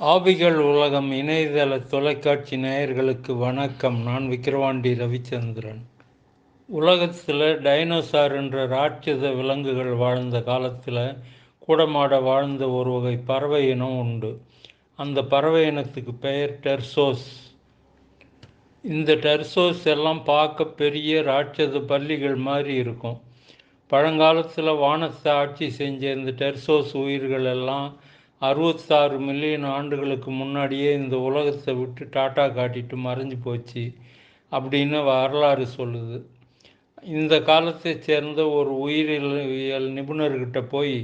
ஆவிகள் உலகம் இணையதள தொலைக்காட்சி நேயர்களுக்கு வணக்கம். நான் விக்கிரவாண்டி ரவிச்சந்திரன். உலகத்தில் டைனோசார் என்ற ராட்சத விலங்குகள் வாழ்ந்த காலத்தில் கூடமாட வாழ்ந்த ஒரு வகை பறவை இனம் உண்டு. அந்த பறவை இனத்துக்கு பெயர் டெர்சோஸ். இந்த டெர்சோஸ் எல்லாம் பார்க்க பெரிய ராட்சத பள்ளிகள் மாதிரி இருக்கும். பழங்காலத்தில் வானத்தை ஆட்சி செஞ்ச இந்த டெர்சோஸ் உயிர்கள் எல்லாம் அறுபத்தாறு மில்லியன் ஆண்டுகளுக்கு முன்னாடியே இந்த உலகத்தை விட்டு டாட்டா காட்டிட்டு மறைஞ்சு போச்சு அப்படின்னு வரலாறு சொல்லுது. இந்த காலத்தை சேர்ந்த ஒரு உயிரியல் நிபுணர்கிட்ட போய்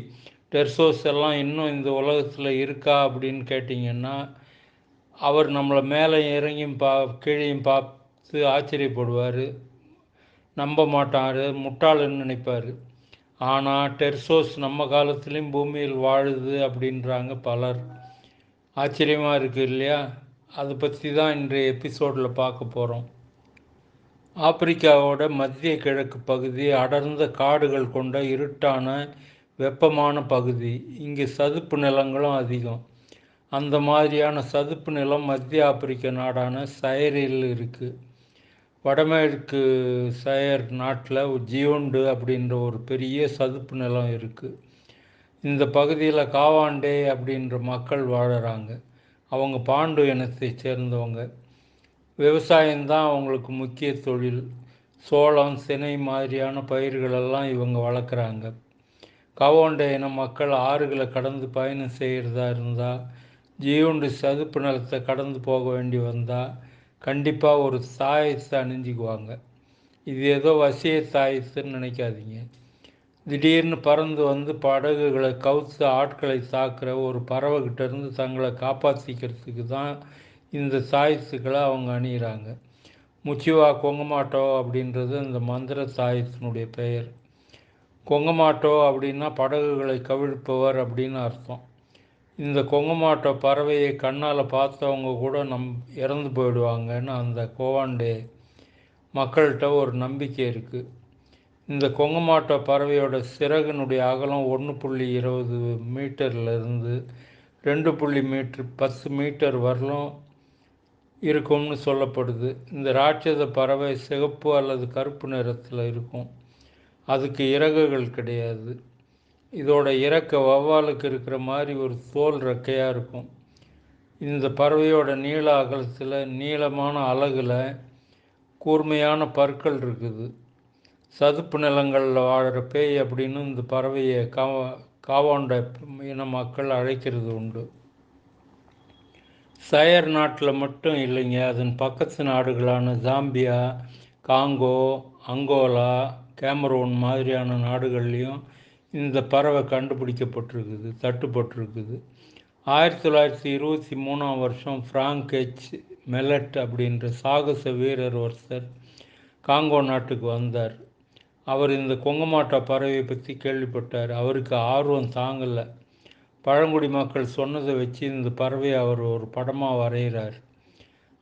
டெர்சோஸ் எல்லாம் இன்னும் இந்த உலகத்தில் இருக்கா அப்படின்னு கேட்டிங்கன்னா அவர் நம்மளை மேலே இறங்கியும் பா கீழையும் பார்த்து ஆச்சரியப்படுவார். நம்ப மாட்டார் முட்டாளுன்னு நினைப்பார். ஆனால் டெர்சோஸ் நம்ம காலத்துலேயும் பூமியில் வாழுது அப்படின்றாங்க பலர். ஆச்சரியமாக இருக்குது இல்லையா? அதை பற்றி தான் இன்றைய எபிசோடில் பார்க்க போகிறோம் ஆப்பிரிக்காவோட மத்திய கிழக்கு பகுதி அடர்ந்த காடுகள் கொண்ட இருட்டான வெப்பமான பகுதி. இங்கே சதுப்பு நிலங்களும் அதிகம். அந்த மாதிரியான சதுப்பு நிலம் மத்திய ஆப்பிரிக்க நாடான சயரில் இருக்குது வடமேற்கு சயர் நாட்டில் ஜியோண்டு அப்படின்ற ஒரு பெரிய சதுப்பு நிலம் இருக்குது இந்த பகுதியில் காவாண்டே அப்படின்ற மக்கள் வாழறாங்க. அவங்க பாண்டு இனத்தை சேர்ந்தவங்க. விவசாயம்தான் அவங்களுக்கு முக்கிய தொழில். சோளம் சினை மாதிரியான பயிர்களெல்லாம் இவங்க வளர்க்குறாங்க. கவோண்ட இன மக்கள் ஆறுகளை கடந்து பயணம் செய்கிறதா இருந்தால் ஜியோண்டு சதுப்பு நிலத்தை கடந்து போக வேண்டி வந்தால் கண்டிப்பாக ஒரு சாயஸ் அணிஞ்சிக்குவாங்க. இது ஏதோ வசிய சாயஸ்ன்னு நினைக்காதீங்க. திடீர்னு பறந்து வந்து படகுகளை கவுத்து ஆட்களை தாக்குற ஒரு பறவைகிட்ட இருந்து தங்களை காப்பாற்றிக்கிறதுக்கு தான் இந்த சாயஸுகளை அவங்க அணிகிறாங்க முச்சிவா கொங்கமாட்டோ அப்படின்றது இந்த மந்திர சாயத்தினுடைய பெயர். கொங்கமாட்டோ அப்படின்னா படகுகளை கவிழ்ப்பவர் அப்படின்னு அர்த்தம். இந்த கொங்கமாட்டோ பறவையை கண்ணால் பார்த்தவங்க கூட நம் இறந்து போயிடுவாங்கன்னு அந்த கோவாண்டே மக்கள்கிட்ட ஒரு நம்பிக்கை இருக்குது இந்த கொங்கமாட்டோ பறவையோட சிறகுனுடைய அகலம் ஒன்று புள்ளி இருபது மீட்டர்லேருந்து ரெண்டு புள்ளி மீட்ரு பத்து மீட்டர் வரலும் இருக்கும்னு சொல்லப்படுது. இந்த ராட்சத பறவை சிகப்பு அல்லது கருப்பு நிறத்தில் இருக்கும். அதுக்கு இறகுகள் கிடையாது. இதோட இறக்க வவ்வாலுக்கு இருக்கிற மாதிரி ஒரு தோல் ரெக்கையாக இருக்கும். இந்த பறவையோட நீள அகலத்தில் நீளமான அலகில் கூர்மையான பற்கள் இருக்குது. சதுப்பு நிலங்களில் வாழற பேய் அப்படின்னு இந்த பறவையை காவ காவாண்ட இன மக்கள் அழைக்கிறது உண்டு. சயர் நாட்டில் மட்டும் இல்லைங்க. அதன் பக்கத்து நாடுகளான ஜாம்பியா காங்கோ அங்கோலா கேமரூன் மாதிரியான நாடுகள்லேயும் இந்த பறவை கண்டுபிடிக்கப்பட்டிருக்குது தட்டுப்பட்டிருக்குது. ஆயிரத்தி தொள்ளாயிரத்தி இருபத்தி மூணாம் வருஷம் ஃப்ராங்க் ஹெச் மெலட் அப்படின்ற சாகச வீரர் ஒருத்தர் காங்கோ நாட்டுக்கு வந்தார். அவர் இந்த கொங்கமாட்டா பறவையை பற்றி கேள்விப்பட்டார். அவருக்கு ஆர்வம் தாங்கலை. பழங்குடி மக்கள் சொன்னதை வச்சு இந்த பறவையை அவர் ஒரு படமாக வரைகிறார்.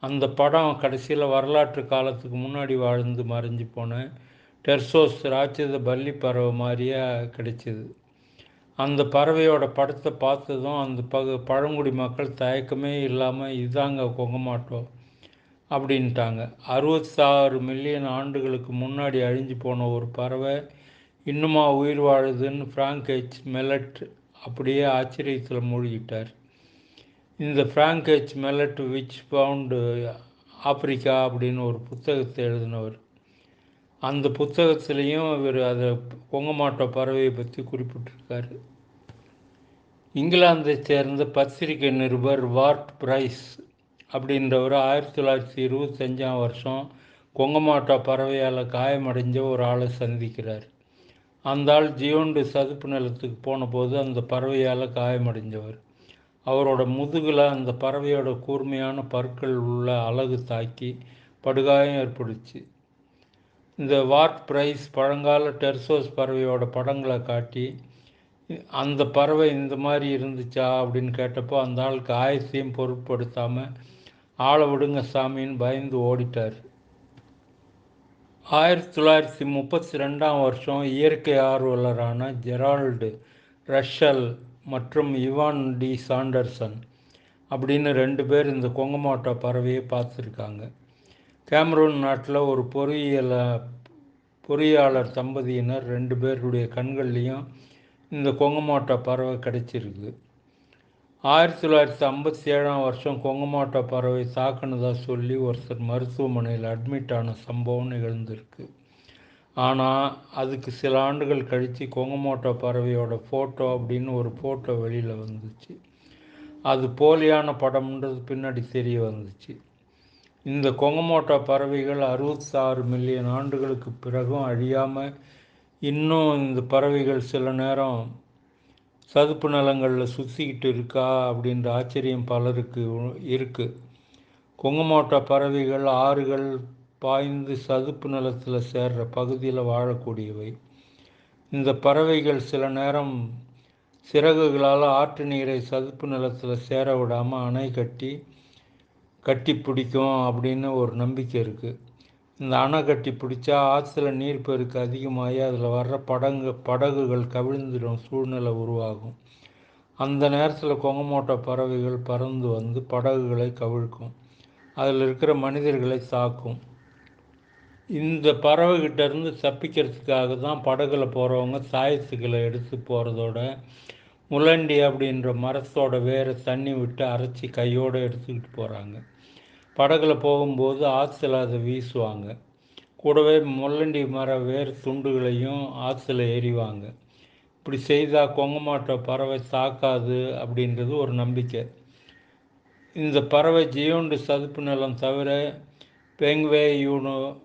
அந்த படம் கடைசியில் வரலாற்று காலத்துக்கு முன்னாடி வாழ்ந்து மறைஞ்சு போன டெர்சோஸ் ராட்சத பள்ளி பறவை மாதிரியே கிடைச்சிது. அந்த பறவையோட படத்தை பார்த்ததும் அந்த பகு பழங்குடி மக்கள் தயக்கமே இல்லாமல் இதாங்க கொங்கமாட்டோம் அப்படின்ட்டாங்க. அறுபத்தாறு மில்லியன் ஆண்டுகளுக்கு முன்னாடி அழிஞ்சு போன ஒரு பறவை இன்னுமா உயிர் வாழுதுன்னு ஃப்ராங்க் ஹெச் மெலட் அப்படியே ஆச்சரியத்தில் மூழ்கிட்டார். இந்த Frank H Melland witch bound Africa அப்படின்னு ஒரு புத்தகத்தை எழுதினவர். அந்த புத்தகத்திலையும் இவர் அதை கொங்கமாட்டோ பறவையை பற்றி குறிப்பிட்டிருக்காரு. இங்கிலாந்தை சேர்ந்த பத்திரிகை நிருபர் வார்ட் பிரைஸ் அப்படின்றவர் ஆயிரத்தி தொள்ளாயிரத்தி இருபத்தஞ்சாம் வருஷம் கொங்கமாட்டோ பறவையால் காயமடைஞ்ச ஒரு ஆளை சந்திக்கிறார். அந்த ஆள் ஜியோண்டு சதுப்பு நிலத்துக்கு போனபோது அந்த பறவையால் காயமடைஞ்சவர் அவரோட முதுகில் அந்த பறவையோட கூர்மையான பற்கள் உள்ள அழகு தாக்கி படுகாயம் ஏற்படுச்சு. இந்த வார்ட் பிரைஸ் பழங்கால டெர்சோஸ் பறவையோட படங்களை காட்டி அந்த பறவை இந்த மாதிரி இருந்துச்சா அப்படின்னு கேட்டப்போ அந்த ஆளுக்கு ஆயத்தையும் பொருட்படுத்தாமல் ஆளை விடுங்க சாமின்னு பயந்து ஓடிட்டார். ஆயிரத்தி தொள்ளாயிரத்தி முப்பத்தி ரெண்டாம் வருஷம் இயற்கை ஆர்வலரான ஜெரால்டு ரஷல் மற்றும் இவான் டி சாண்டர்சன் அப்படின்னு ரெண்டு பேர் இந்த கொங்கமாட்டோ பறவையை பார்த்துருக்காங்க. கேமரூன் நாட்டில் ஒரு பொறியியல பொறியாளர் தம்பதியினர் ரெண்டு பேருடைய கண்கள்லேயும் இந்த கொங்கமாட்டோ பறவை கிடைச்சிருக்கு ஆயிரத்தி தொள்ளாயிரத்தி ஐம்பத்தி ஏழாம் வருஷம் கொங்கமாட்டோ பறவை தாக்குனதாக சொல்லி ஒருத்தர் மருத்துவமனையில் அட்மிட் ஆன சம்பவம் நிகழ்ந்திருக்கு. ஆனால் அதுக்கு சில ஆண்டுகள் கழித்து கொங்கமாட்டோ பறவையோட ஃபோட்டோ அப்படின்னு ஒரு ஃபோட்டோ வெளியில் வந்துச்சு. அது போலியான படம்ன்றது பின்னாடி தெரிய வந்துச்சு. இந்த கொங்கமோட்டா பறவைகள் அறுபத்தாறு மில்லியன் ஆண்டுகளுக்கு பிறகும் அழியாமல் இன்னும் இந்த பறவைகள் சில நேரம் சதுப்பு நிலங்களில் சுற்றிக்கிட்டு இருக்கா அப்படின்ற ஆச்சரியம் பலருக்கு இருக்குது கொங்கமோட்டா பறவைகள் ஆறுகள் பாய்ந்து சதுப்பு நிலத்தில் சேர்ற பகுதியில் வாழக்கூடியவை. இந்த பறவைகள் சில நேரம் சிறகுகளால் ஆற்று நீரை சதுப்பு நிலத்தில் சேர விடாமல் அணை கட்டி கட்டி பிடிக்கும் அப்படின்னு ஒரு நம்பிக்கை இருக்குது இந்த அணை கட்டி பிடிச்சா ஆற்றுல நீர் பெருக்கு அதிகமாகி அதில் வர்ற படங்கு படகுகள் கவிழ்ந்துடும் சூழ்நிலை உருவாகும். அந்த நேரத்தில் கொங்கமோட்டை பறவைகள் பறந்து வந்து படகுகளை கவிழ்க்கும். அதில் இருக்கிற மனிதர்களை தாக்கும் இந்த பறவைகிட்ட இருந்து தப்பிக்கிறதுக்காக தான் படகுல போகிறவங்க சாயத்துக்களை எடுத்து போகிறதோட முலண்டி அப்படின்ற மரத்தோட வேறு தண்ணி விட்டு அரைச்சி கையோடு எடுத்துக்கிட்டு போகிறாங்க படகுல போகும்போது ஆற்றுல அதை வீசுவாங்க. கூடவே முள்ளண்டி மர வேர் துண்டுகளையும் ஆற்றுல எறிவாங்க. இப்படி செய்தால் கொங்கமாட்ட பறவை தாக்காது அப்படின்றது ஒரு நம்பிக்கை. இந்த பறவை ஜியோண்டு சதுப்பு நிலம் தவிர பெங்வே யூனோ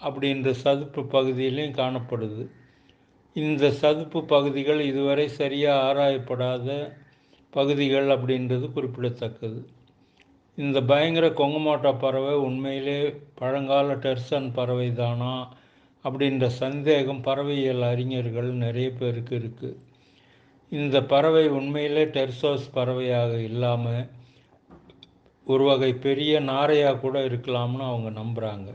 அப்படின்ற சதுப்பு பகுதியிலையும் காணப்படுது. இந்த சதுப்பு பகுதிகள் இதுவரை சரியாக ஆராயப்படாத பகுதிகள் அப்படின்றது குறிப்பிடத்தக்கது. இந்த பயங்கர கொங்கமாட்டோ பறவை உண்மையிலே பழங்கால டெர்சன் பறவை தானா அப்படின்ற சந்தேகம் பறவையியல் அறிஞர்கள் நிறைய பேருக்கு இருக்குது இந்த பறவை உண்மையிலே டெர்சோஸ் பறவையாக இல்லாமல் ஒரு வகை பெரிய நாரையாக கூட இருக்கலாம்னு அவங்க நம்புகிறாங்க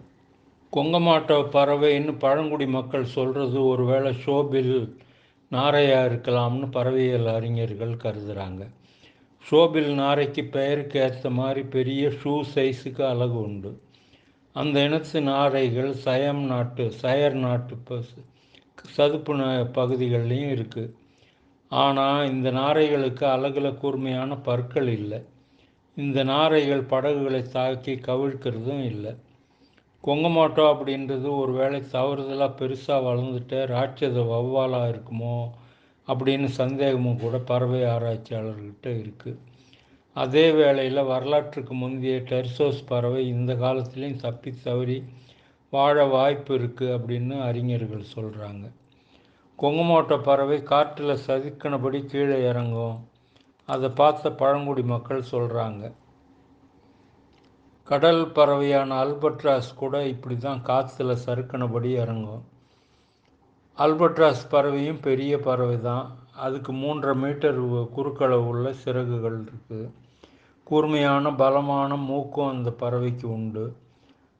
கொங்கமாட்டோ பறவைன்னு பழங்குடி மக்கள் சொல்கிறது ஒருவேளை ஷோபில் நாரையாக இருக்கலாம்னு பறவையியல் அறிஞர்கள் கருதுகிறாங்க சோபில் நாரைக்கு பெயருக்கு ஏற்ற மாதிரி பெரிய ஷூ சைஸுக்கு அழகு உண்டு. அந்த இனத்து நாரைகள் சயம் நாட்டு சயர் நாட்டு சதுப்பு ந- பகுதிகள்லையும் இருக்குது ஆனால் இந்த நாரைகளுக்கு அழகில் கூர்மையான பற்கள் இல்லை. இந்த நாரைகள் படகுகளை தாக்கி கவிழ்க்கிறதும் இல்லை. கொங்கமாட்டோ அப்படின்றது ஒரு வேளை தவறுதலாக பெருசாக வளர்ந்துட்டு ராட்சத வௌவாலாக இருக்குமோ அப்படின்னு சந்தேகமும் கூட பறவை ஆராய்ச்சியாளர்கிட்ட இருக்குது அதே வேளையில் வரலாற்றுக்கு முந்தைய டெர்சோஸ் பறவை இந்த காலத்துலேயும் தப்பி தவறி வாழ வாய்ப்பு இருக்குது அப்படின்னு அறிஞர்கள் சொல்கிறாங்க கொங்கமாட்டோ பறவை காற்றில் சதுக்கினபடி கீழே இறங்கும். அதை பார்த்த பழங்குடி மக்கள் சொல்கிறாங்க கடல் பறவையான அல்பட்ராஸ் கூட இப்படி தான் காற்றுல சறுக்கினபடி இறங்கும். அல்பட்ராஸ் பறவையும் பெரிய பறவை தான் அதுக்கு மூன்றரை மீட்டர் குறுக்களவு உள்ள சிறகுகள் இருக்குது கூர்மையான பலமான மூக்கும் அந்த பறவைக்கு உண்டு.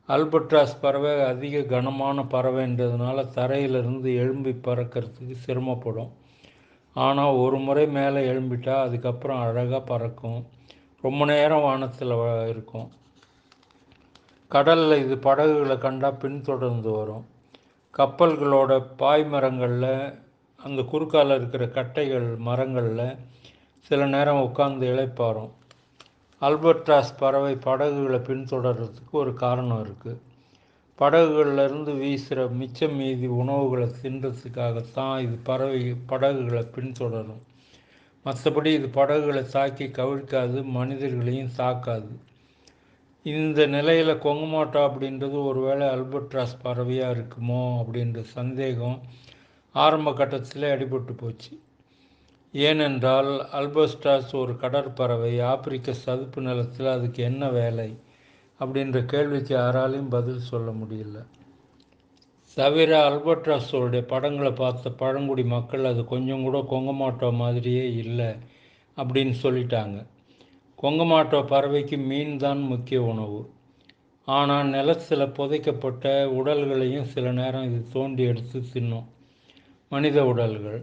அல்பட்ராஸ் பறவை அதிக கனமான பறவைன்றதுனால தரையிலிருந்து எழும்பி பறக்கிறதுக்கு சிரமப்படும். ஆனால் ஒரு முறை மேலே எழும்பிட்டால் அதுக்கப்புறம் அழகாக பறக்கும். ரொம்ப நேரம் வானத்தில் இருக்கும். கடலில் இது படகுகளை கண்டால் பின்தொடர்ந்து வரும். கப்பல்களோட பாய் மரங்களில் அந்த குறுக்கால இருக்கிற கட்டைகள் மரங்களில் சில நேரம் உட்கார்ந்து இளைப்பாரும் அல்பர்டாஸ் பறவை படகுகளை பின்தொடர்றதுக்கு ஒரு காரணம் இருக்குது படகுகள்ல இருந்து வீசுகிற மிச்சம் மீதி உணவுகளை தின்றதுக்காகத்தான் இது பறவை படகுகளை பின்தொடரும். மற்றபடி இது படகுகளை தாக்கி கவிழ்க்காது மனிதர்களையும் தாக்காது. இந்த நிலையில் கொங்குமாட்டா அப்படின்றது ஒருவேளை அல்பட்ராஸ் பறவையாக இருக்குமோ அப்படின்ற சந்தேகம் ஆரம்ப கட்டத்தில் அடிபட்டு போச்சு. ஏனென்றால் அல்பஸ்டாஸ் ஒரு கடற்பறவை ஆப்பிரிக்க சதுப்பு நிலத்தில் அதுக்கு என்ன வேலை அப்படின்ற கேள்விக்கு யாராலையும் பதில் சொல்ல முடியல. தவிர அல்பட்ராஸோடைய படங்களை பார்த்த பழங்குடி மக்கள் அது கொஞ்சம் கூட கொங்கமாட்டோ மாதிரியே இல்லை அப்படின்னு சொல்லிட்டாங்க. கொங்கமாட்டோ பறவைக்கு மீன் தான் முக்கிய உணவு. ஆனால் நிலத்தில் புதைக்கப்பட்ட உடல்களையும் சில நேரம் இது தோண்டி எடுத்து தின்னும். மனித உடல்கள்.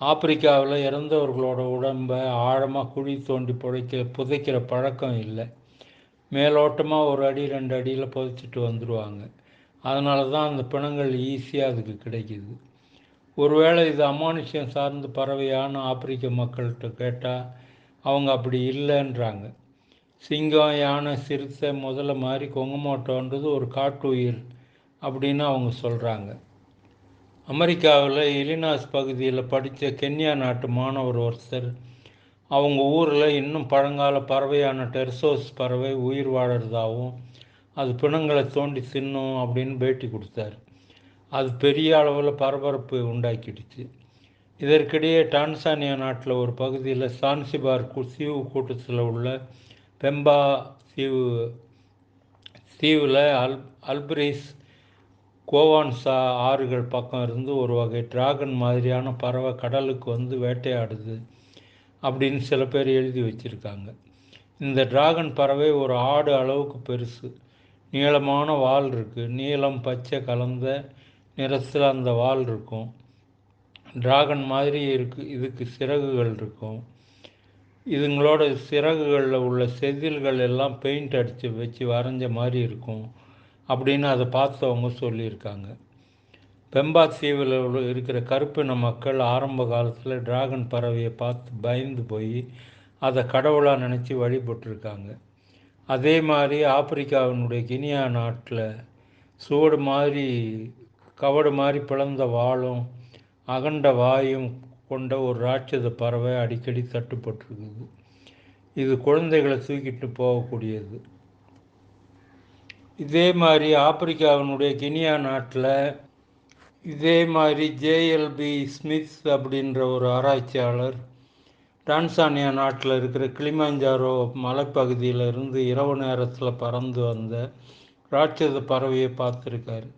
ஆப்பிரிக்காவில் இறந்தவர்களோட உடம்பை ஆழமாக குழி தோண்டி புதைக்க புதைக்கிற பழக்கம் இல்லை. மேலோட்டமாக ஒரு அடி ரெண்டு அடியில் புதைச்சிட்டு வந்துடுவாங்க அதனால தான் அந்த பிணங்கள் ஈஸியாக அதுக்கு கிடைக்கிது. ஒருவேளை இது அமானுஷ்யம் சார்ந்த பறவையான ஆப்பிரிக்க மக்கள்கிட்ட கேட்டால் அவங்க அப்படி இல்லைன்றாங்க. சிங்கம் யானை சிறுத்தை முதல்ல மாதிரி கொங்குமோட்டோன்றது ஒரு காட்டு உயிர் அப்படின்னு அவங்க சொல்கிறாங்க அமெரிக்காவில் இலினாஸ் பகுதியில் படித்த கென்யா நாட்டு மாணவர் ஒருத்தர் அவங்க ஊரில் இன்னும் பழங்கால பறவையான டெர்சோஸ் பறவை உயிர் வாழறதாகவும் அது பிணங்களை தோண்டி தின்னும் அப்படின்னு பேட்டி கொடுத்தாரு. அது பெரிய அளவில் பரபரப்பு உண்டாக்கிடுச்சு. இதற்கிடையே டான்சானியா நாட்டில் ஒரு பகுதியில் சான்சிபார் தீவு கூட்டத்தில் உள்ள பெம்பா தீவு தீவில் அல் அல்பிரிஸ் கோவான்சா ஆறுகள் பக்கம் இருந்து ஒரு வகை டிராகன் மாதிரியான பறவை கடலுக்கு வந்து வேட்டையாடுது அப்படின்னு சில பேர் எழுதி வச்சுருக்காங்க. இந்த டிராகன் பறவை ஒரு ஆடு அளவுக்கு பெருசு. நீளமான வால் இருக்குது நீளம் பச்சை கலந்த நிறத்தில் அந்த வால் இருக்கும். டிராகன் மாதிரி இருக்கு இதுக்கு சிறகுகள் இருக்கும். இதுங்களோட சிறகுகளில் உள்ள செதில்கள் எல்லாம் பெயிண்ட் அடித்து வச்சு வரைஞ்ச மாதிரி இருக்கும். அப்படின்னு அதை பார்த்தவங்க சொல்லியிருக்காங்க. பெம்பா தீவில் இருக்கிற கருப்பின மக்கள் ஆரம்ப காலத்தில் டிராகன் பறவையை பார்த்து பயந்து போய் அதை கடவுளாக நினச்சி வழிபட்டிருக்காங்க. அதே மாதிரி ஆப்பிரிக்காவினுடைய கினியா நாட்டில் சூடு மாதிரி கவடு மாதிரி பிளந்த வாழும் அகண்ட வாயும் கொண்ட ஒரு ராட்சத பறவை அடிக்கடி தட்டுப்பட்டிருக்குது இது குழந்தைகளை தூக்கிட்டு போகக்கூடியது. இதே மாதிரி ஆப்பிரிக்காவினுடைய கினியா நாட்டில் இதே மாதிரி ஜேஎல்பி ஸ்மித் அப்படின்ற ஒரு ஆராய்ச்சியாளர் டான்சானியா நாட்டில் இருக்கிற கிளிமாஞ்சாரோ மலைப்பகுதியில் இருந்து இரவு நேரத்தில் பறந்து வந்த ராட்சத பறவையை பார்த்துருக்காரு.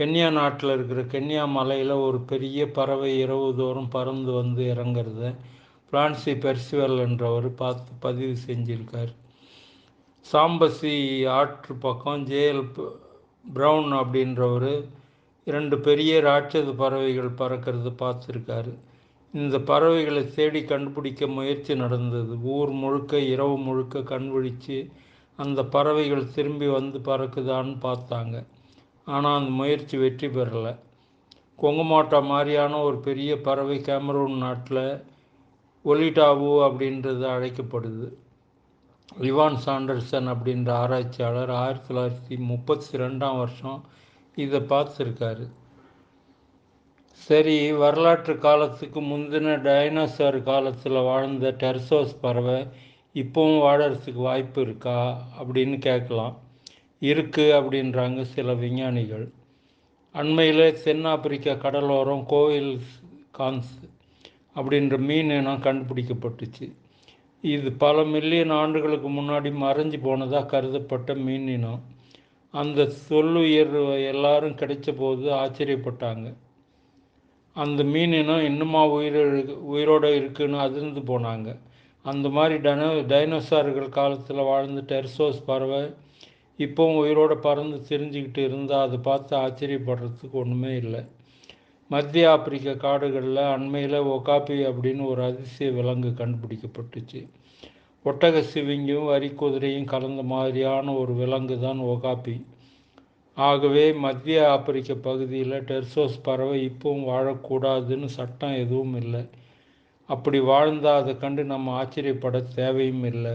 கென்யா நாட்டில் இருக்கிற கென்யா மலையில் ஒரு பெரிய பறவை இரவு தோறும் பறந்து வந்து இறங்குறத. பிரான்சி பெர்சிவல் என்றவர் பார்த்து பதிவு செஞ்சிருக்கார். சாம்பசி ஆற்று பக்கம் ஜேஎல் ப்ரௌன் அப்படின்றவர் இரண்டு பெரிய ராட்சத பறவைகள் பறக்கிறது பார்த்துருக்காரு. இந்த பறவைகளை தேடி கண்டுபிடிக்க முயற்சி நடந்தது. ஊர் முழுக்க இரவு முழுக்க கண் விழித்து அந்த பறவைகள் திரும்பி வந்து பறக்குதான்னு பார்த்தாங்க. ஆனால் அந்த முயற்சி வெற்றி பெறலை. கொங்குமாட்டா மாதிரியான ஒரு பெரிய பறவை கேமரூன் நாட்டில் ஒலிட்டாவு அப்படின்றது அழைக்கப்படுது. லிவான் சாண்டர்சன் அப்படின்ற ஆராய்ச்சியாளர் ஆயிரத்தி தொள்ளாயிரத்தி முப்பத்தி ரெண்டாம் வருஷம் இதை பார்த்துருக்காரு. சரி வரலாற்று காலத்துக்கு முந்தின டைனோசர் காலத்தில் வாழ்ந்த டெர்சோஸ் பறவை இப்போவும் வாழறதுக்கு வாய்ப்பு இருக்கா அப்படின்னு கேட்கலாம். இருக்குது அப்படின்றாங்க சில விஞ்ஞானிகள். அண்மையில் தென்னாப்பிரிக்கா கடலோரம் கோவில் கான்ஸ் அப்படின்ற மீன் இனம் கண்டுபிடிக்கப்பட்டுச்சு. இது பல மில்லியன் ஆண்டுகளுக்கு முன்னாடி மறைஞ்சு போனதாக கருதப்பட்ட மீன் இனம். அந்த சொல்லுயர் எல்லாரும் கிடைச்ச போது ஆச்சரியப்பட்டாங்க. அந்த மீன் இனம் இன்னுமா உயிர் உயிரோடு இருக்குன்னு அதிர்ந்து போனாங்க. அந்த மாதிரி டைனோ டைனோசார்கள் காலத்தில் வாழ்ந்த டெர்சோஸ் பறவை இப்போவும் உயிரோடு பறந்து தெரிஞ்சுக்கிட்டு இருந்தால் அதை பார்த்து ஆச்சரியப்படுறதுக்கு ஒன்றுமே இல்லை. மத்திய ஆப்பிரிக்க காடுகளில் அண்மையில் ஒகாபி அப்படின்னு ஒரு அதிசய விலங்கு கண்டுபிடிக்கப்பட்டுச்சு. ஒட்டக சிவிங்கும் வரிக்குதிரையும் கலந்த மாதிரியான ஒரு விலங்கு தான் ஒகாபி. ஆகவே மத்திய ஆப்பிரிக்க பகுதியில் டெர்சோஸ் பறவை இப்பவும் வாழக்கூடாதுன்னு சட்டம் எதுவும் இல்லை. அப்படி வாழ்ந்தால் அதை கண்டு நம்ம ஆச்சரியப்பட தேவையும் இல்லை.